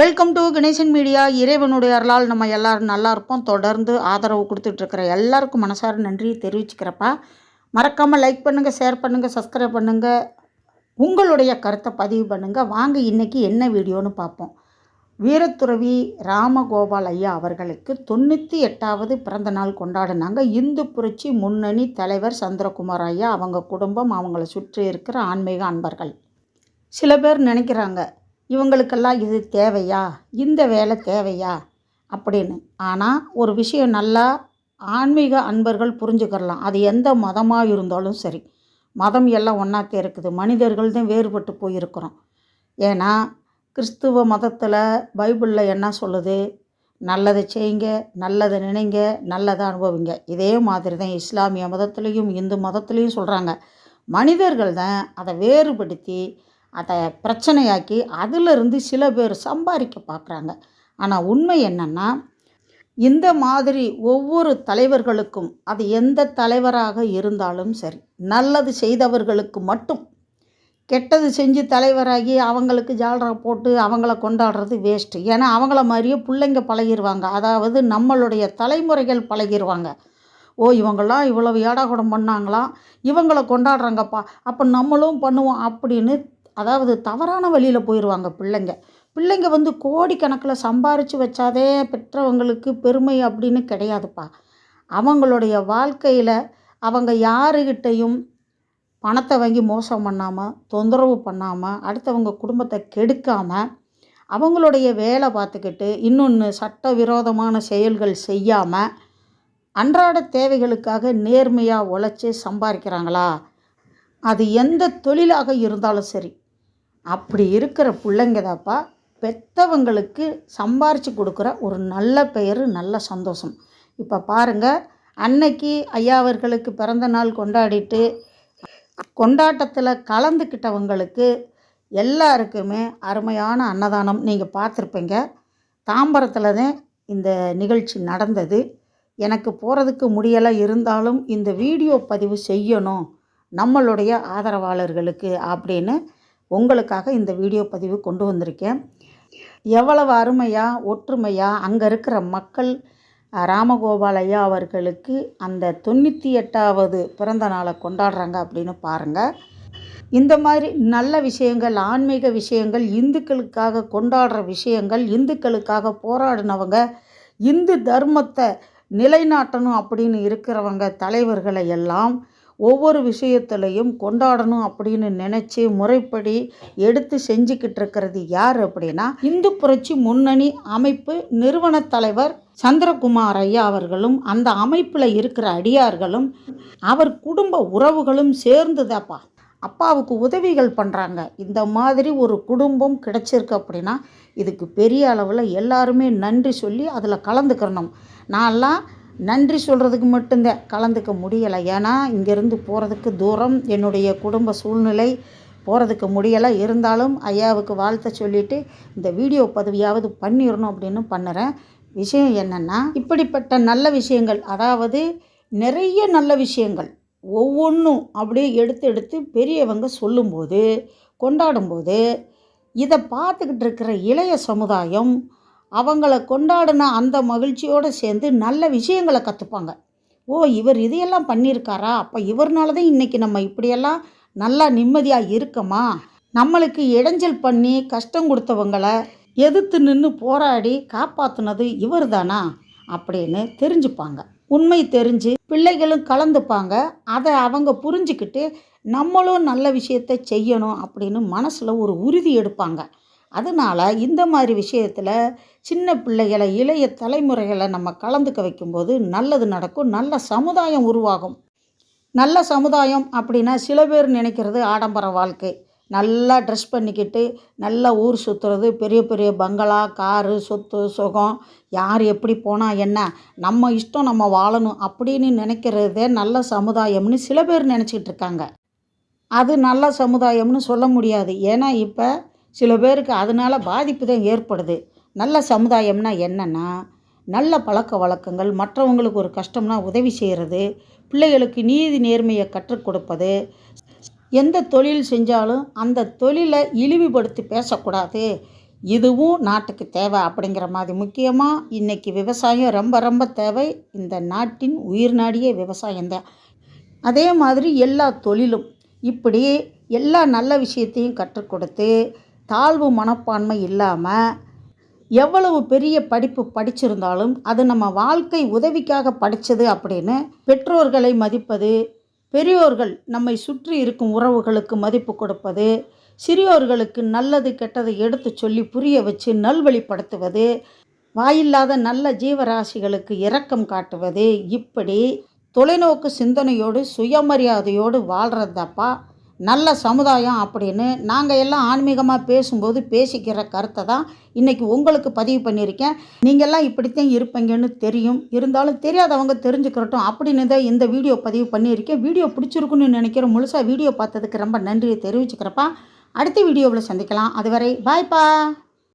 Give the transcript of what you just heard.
Welcome to Ganesan media இறைவனுடைய அருளால் நம்ம எல்லாரும் நல்லா இருப்போம். தொடர்ந்து ஆதரவு கொடுத்துட்ருக்கிற எல்லாருக்கும் மனசார நன்றி தெரிவிச்சுக்கிறப்பா. மறக்காமல் லைக் பண்ணுங்கள் ஷேர் பண்ணுங்கள் சப்ஸ்கிரைப் பண்ணுங்கள் உங்களுடைய கருத்தை பதிவு பண்ணுங்கள் வாங்க இன்றைக்கி என்ன வீடியோன்னு பார்ப்போம். வீரத்துறவி ராமகோபால் ஐயா அவர்களுக்கு தொண்ணூற்றி எட்டாவது பிறந்த நாள் கொண்டாடினாங்க. இந்து புரட்சி முன்னணி தலைவர் சந்திரகுமார் ஐயா அவங்க குடும்பம் அவங்கள சுற்றி இருக்கிற ஆன்மீக அன்பர்கள். சில பேர் நினைக்கிறாங்க இவங்களுக்கெல்லாம் இது தேவையா? இந்த வேலை தேவையா? அப்படின்னு. ஆனால் ஒரு விஷயம் நல்லா ஆன்மீக அன்பர்கள் புரிஞ்சுக்கிறலாம். அது எந்த மதமாக இருந்தாலும் சரி. மதம் எல்லாம் ஒன்றாத்தே இருக்குது மனிதர்கள் தான் வேறுபட்டு போயிருக்கிறோம். ஏன்னா கிறிஸ்துவ மதத்தில் பைபிளில் என்ன சொல்லுது? நல்லதை செய்யுங்க நல்லதை நினைங்க நல்லதை அனுபவிங்க. இதே மாதிரி தான் இஸ்லாமிய மதத்துலேயும் இந்து மதத்துலேயும் சொல்கிறாங்க மனிதர்கள் தான் அதை வேறுபடுத்தி அதை பிரச்சனையாக்கி அதிலிருந்து சில பேர் சம்பாதிக்க பார்க்குறாங்க ஆனால் உண்மை என்னென்னா இந்த மாதிரி ஒவ்வொரு தலைவர்களுக்கும் அது எந்த தலைவராக இருந்தாலும் சரி நல்லது செய்தவர்களுக்கு மட்டும் கெட்டது செஞ்சு தலைவராகி அவங்களுக்கு ஜால்ரா போட்டு அவங்கள கொண்டாடுறது வேஸ்ட்டு ஏன்னா அவங்கள மாதிரியே பிள்ளைங்க பழகிடுவாங்க அதாவது நம்மளுடைய தலைமுறைகள் பழகிடுவாங்க ஓ இவங்களாம் இவ்வளவு ஏடாகுடம் பண்ணாங்களாம் இவங்கள கொண்டாடுறாங்கப்பா. அப்போ நம்மளும் பண்ணுவோம் அப்படின்னு அதாவது தவறான வழியில் போயிடுவாங்க பிள்ளைங்க. பிள்ளைங்க வந்து கோடிக்கணக்கில் சம்பாரித்து வச்சாதே பெற்றவங்களுக்கு பெருமை அப்படின்னு கிடையாதுப்பா. அவங்களுடைய வாழ்க்கையில் அவங்க யாருக்கிட்டையும் பணத்தை வாங்கி மோசம் பண்ணாமல் தொந்தரவு பண்ணாமல் அடுத்தவங்க குடும்பத்தை கெடுக்காமல் அவங்களுடைய வேலை பார்த்துக்கிட்டு இன்னொன்று சட்டவிரோதமான செயல்கள் செய்யாமல் அன்றாட தேவைகளுக்காக நேர்மையாக உழைச்சி சம்பாதிக்கிறாங்களா அது எந்த தொழிலாக இருந்தாலும் சரி. அப்படி இருக்கிற பிள்ளைங்க தாப்பா பெற்றவங்களுக்கு சம்பாரித்து கொடுக்குற ஒரு நல்ல பெயர் நல்ல சந்தோஷம். இப்போ பாருங்கள் அன்னைக்கு ஐயா அவர்களுக்கு பிறந்த நாள் கொண்டாடிட்டு கொண்டாட்டத்தில் கலந்துக்கிட்டவங்களுக்கு எல்லாருக்குமே அருமையான அன்னதானம் நீங்கள் பார்த்துருப்பீங்க. தாம்பரத்தில் தான் இந்த நிகழ்ச்சி நடந்தது. எனக்கு போகிறதுக்கு முடியலை இருந்தாலும் இந்த வீடியோ பதிவு செய்யணும் நம்மளுடைய ஆதரவாளர்களுக்கு அப்படின்னு உங்களுக்காக இந்த வீடியோ பதிவு கொண்டு வந்திருக்கேன். எவ்வளவு அருமையாக ஒற்றுமையாக அங்கே இருக்கிற மக்கள் ராமகோபால் ஐயா அவர்களுக்கு அந்த தொண்ணூற்றி எட்டாவது பிறந்த நாளை கொண்டாடுறாங்க அப்படின்னு பாருங்கள் இந்த மாதிரி நல்ல விஷயங்கள் ஆன்மீக விஷயங்கள் இந்துக்களுக்காக கொண்டாடுற விஷயங்கள் இந்துக்களுக்காக போராடினவங்க இந்து தர்மத்தை நிலைநாட்டணும் அப்படின்னு இருக்கிறவங்க தலைவர்களை எல்லாம் ஒவ்வொரு விஷயத்துலையும் கொண்டாடணும் அப்படின்னு நினச்சி முறைப்படி எடுத்து செஞ்சுக்கிட்டு இருக்கிறது யார் அப்படின்னா இந்து புரட்சி முன்னணி அமைப்பு நிறுவன தலைவர் சந்திரகுமார் ஐயா அவர்களும் அந்த அமைப்பில் இருக்கிற அடியார்களும் அவர் குடும்ப உறவுகளும் சேர்ந்துதாப்பா. அப்பாவுக்கு உதவிகள் பண்ணுறாங்க இந்த மாதிரி ஒரு குடும்பம் கிடைச்சிருக்கு அப்படின்னா இதுக்கு பெரிய அளவில் எல்லாருமே நன்றி சொல்லி அதில் கலந்துக்கிறணும் நான்லாம் நன்றி சொல்கிறதுக்கு மட்டும்தான் கலந்துக்க முடியலை. ஏன்னா இங்கேருந்து போகிறதுக்கு தூரம் என்னுடைய குடும்ப சூழ்நிலை போகிறதுக்கு முடியலை. இருந்தாலும் ஐயாவுக்கு வாழ்த்த சொல்லிவிட்டு இந்த வீடியோ பதவியாவது பண்ணிடணும் அப்படின்னு பண்ணுறேன். விஷயம் என்னென்னா இப்படிப்பட்ட நல்ல விஷயங்கள் அதாவது நிறைய நல்ல விஷயங்கள் ஒவ்வொன்றும் அப்படியே எடுத்து எடுத்து பெரியவங்க சொல்லும்போது கொண்டாடும்போது இதை பார்த்துக்கிட்டு இருக்கிற இளைய சமுதாயம் அவங்கள கொண்டாடின அந்த மகிழ்ச்சியோடு சேர்ந்து நல்ல விஷயங்களை கற்றுப்பாங்க ஓ இவர் இதையெல்லாம் பண்ணியிருக்காரா? அப்போ இவர்னால தான் இன்றைக்கி நம்ம இப்படியெல்லாம் நல்லா நிம்மதியாக இருக்கமா? நம்மளுக்கு இடைஞ்சல் பண்ணி கஷ்டம் கொடுத்தவங்கள எதிர்த்து நின்று போராடி காப்பாற்றுனது இவர் தானா அப்படின்னு தெரிஞ்சுப்பாங்க. உண்மை தெரிஞ்சு பிள்ளைகளும் கலந்துப்பாங்க. அதை அவங்க புரிஞ்சுக்கிட்டு நம்மளும் நல்ல விஷயத்தை செய்யணும் அப்படின்னு மனசில் ஒரு உறுதி எடுப்பாங்க. அதனால் இந்த மாதிரி விஷயத்தில் சின்ன பிள்ளைகளை இளைய தலைமுறைகளை நம்ம கலந்துக்க வைக்கும்போது நல்லது நடக்கும். நல்ல சமுதாயம் உருவாகும். நல்ல சமுதாயம் அப்படின்னா சில பேர் நினைக்கிறது ஆடம்பர வாழ்க்கை. நல்லா ட்ரெஸ் பண்ணிக்கிட்டு நல்லா ஊர் சுற்றுறது பெரிய பெரிய பங்களா காரு சொத்து சுகம் யார் எப்படி போனால் என்ன நம்ம இஷ்டம் நம்ம வாழணும் அப்படின்னு நினைக்கிறதே நல்ல சமுதாயம்னு சில பேர் நினச்சிக்கிட்டு இருக்காங்க. அது நல்ல சமுதாயம்னு சொல்ல முடியாது. ஏன்னா இப்போ சில பேருக்கு அதனால் பாதிப்பு தான் ஏற்படுது. நல்ல சமுதாயம்னா என்னென்னா நல்ல பழக்க வழக்கங்கள் மற்றவங்களுக்கு ஒரு கஷ்டம்னா உதவி செய்கிறது பிள்ளைகளுக்கு நீதி நேர்மையை கற்றுக் கொடுப்பது. எந்த தொழில் செஞ்சாலும் அந்த தொழிலை இழிவுபடுத்தி பேசக்கூடாது. இதுவும் நாட்டுக்கு தேவை அப்படிங்கிற மாதிரி. முக்கியமாக இன்றைக்கி விவசாயம் ரொம்ப ரொம்ப தேவை. இந்த நாட்டின் உயிர் நாடியே விவசாயம்தான் அதே மாதிரி எல்லா தொழிலும் இப்படி எல்லா நல்ல விஷயத்தையும் கற்றுக் கொடுத்து தாழ்வு மனப்பான்மை இல்லாமல் எவ்வளவு பெரிய படிப்பு படிச்சிருந்தாலும் அது நம்ம வாழ்க்கை உதவிக்காக படித்தது அப்படின்னு பெற்றோர்களை மதிப்பது பெரியோர்கள் நம்மை சுற்றி இருக்கும் உறவுகளுக்கு மதிப்பு கொடுப்பது சிறியோர்களுக்கு நல்லது கெட்டதை எடுத்து சொல்லி புரிய வச்சு நல்வழிப்படுத்துவது வாயில்லாத நல்ல ஜீவராசிகளுக்கு இரக்கம் காட்டுவது இப்படி தொலைநோக்கு சிந்தனையோடு சுயமரியாதையோடு வாழ்கிறதப்பா நல்ல சமுதாயம் அப்படின்னு நாங்கள் எல்லாம் ஆன்மீகமாக பேசும்போது பேசிக்கிற கருத்தை தான் இன்றைக்கி உங்களுக்கு பதிவு பண்ணியிருக்கேன். நீங்கள்லாம் இப்படித்தான் இருப்பீங்கன்னு தெரியும். இருந்தாலும் தெரியாதவங்க தெரிஞ்சுக்கிறட்டும் அப்படின்னு தான் இந்த வீடியோ பதிவு பண்ணியிருக்கேன். வீடியோ பிடிச்சிருக்குன்னு நினைக்கிறேன். முழுசாக வீடியோ பார்த்ததுக்கு ரொம்ப நன்றியை தெரிவிச்சுக்கிறப்பா. அடுத்த வீடியோவில் சந்திக்கலாம். அதுவரை பாய்ப்பா.